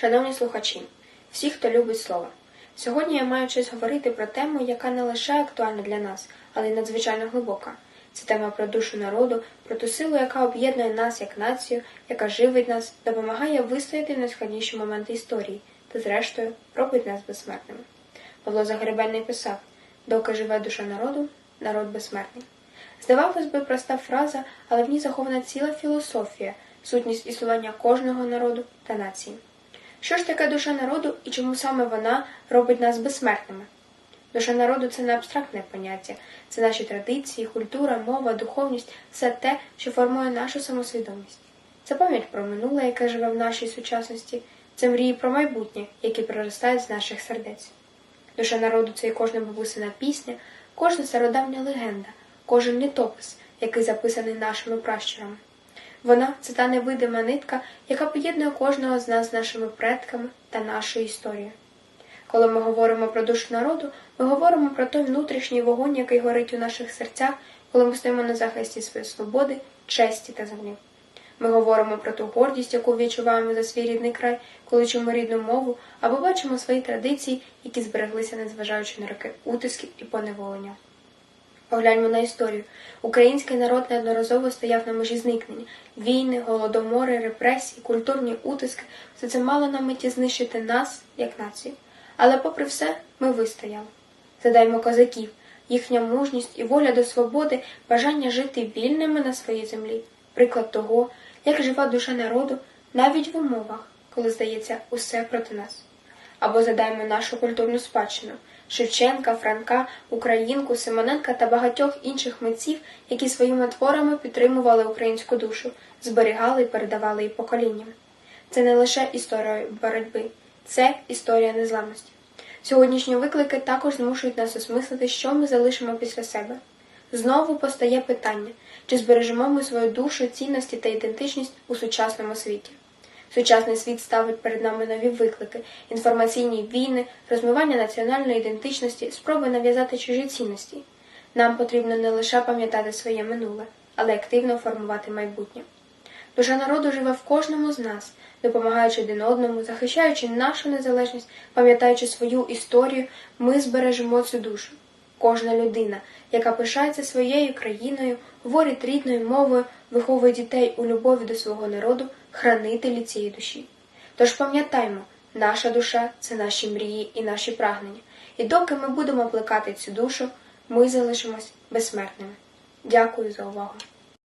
Шановні слухачі, всі, хто любить слово. Сьогодні я маю честь говорити про тему, яка не лише актуальна для нас, але й надзвичайно глибока. Це тема про душу народу, про ту силу, яка об'єднує нас як націю, яка живить нас, допомагає вистояти в найскладніші моменти історії та, зрештою, робить нас безсмертними. Павло Загребельний писав: доки живе душа народу, народ безсмертний. Здавалось би, проста фраза, але в ній захована ціла філософія, сутність існування кожного народу та нації. Що ж таке душа народу і чому саме вона робить нас безсмертними? Душа народу це не абстрактне поняття, це наші традиції, культура, мова, духовність, все те, що формує нашу самосвідомість. Це пам'ять про минуле, яке живе в нашій сучасності, це мрії про майбутнє, які проростають з наших сердець. Душа народу це і кожна бабусина пісня, кожна стародавня легенда, кожен літопис, який записаний нашими пращурами. Вона це та невидима нитка, яка поєднує кожного з нас з нашими предками та нашою історією. Коли ми говоримо про душу народу, ми говоримо про той внутрішній вогонь, який горить у наших серцях, коли ми стоїмо на захисті своєї свободи, честі та землі. Ми говоримо про ту гордість, яку відчуваємо за свій рідний край, коли чуємо рідну мову, або бачимо свої традиції, які збереглися, незважаючи на роки утисків і поневолення. Погляньмо на історію. Український народ неодноразово стояв на межі зникнення. Війни, голодомори, репресії, культурні утиски все це мало на меті знищити нас як націю. Але, попри все, ми вистояли. Задаймо козаків, їхня мужність і воля до свободи, бажання жити вільними на своїй землі, приклад того, як жива душа народу навіть в умовах, коли здається усе проти нас. Або задаймо нашу культурну спадщину Шевченка, Франка, Українку, Симоненка та багатьох інших митців, які своїми творами підтримували українську душу, зберігали і передавали її поколінням. Це не лише історія боротьби, це історія незламності. Сьогоднішні виклики також змушують нас осмислити, що ми залишимо після себе. Знову постає питання, чи збережемо ми свою душу, цінності та ідентичність у сучасному світі. Сучасний світ ставить перед нами нові виклики: інформаційні війни, розмивання національної ідентичності, спроби нав'язати чужі цінності. Нам потрібно не лише пам'ятати своє минуле, але активно формувати майбутнє. Душа народу живе в кожному з нас, допомагаючи один одному, захищаючи нашу незалежність, пам'ятаючи свою історію, ми збережемо цю душу. Кожна людина, яка пишається своєю країною, говорить рідною мовою, виховує дітей у любові до свого народу, хранителі цієї душі. Тож пам'ятаймо, наша душа це наші мрії і наші прагнення, і доки ми будемо плекати цю душу, ми залишимось безсмертними. Дякую за увагу!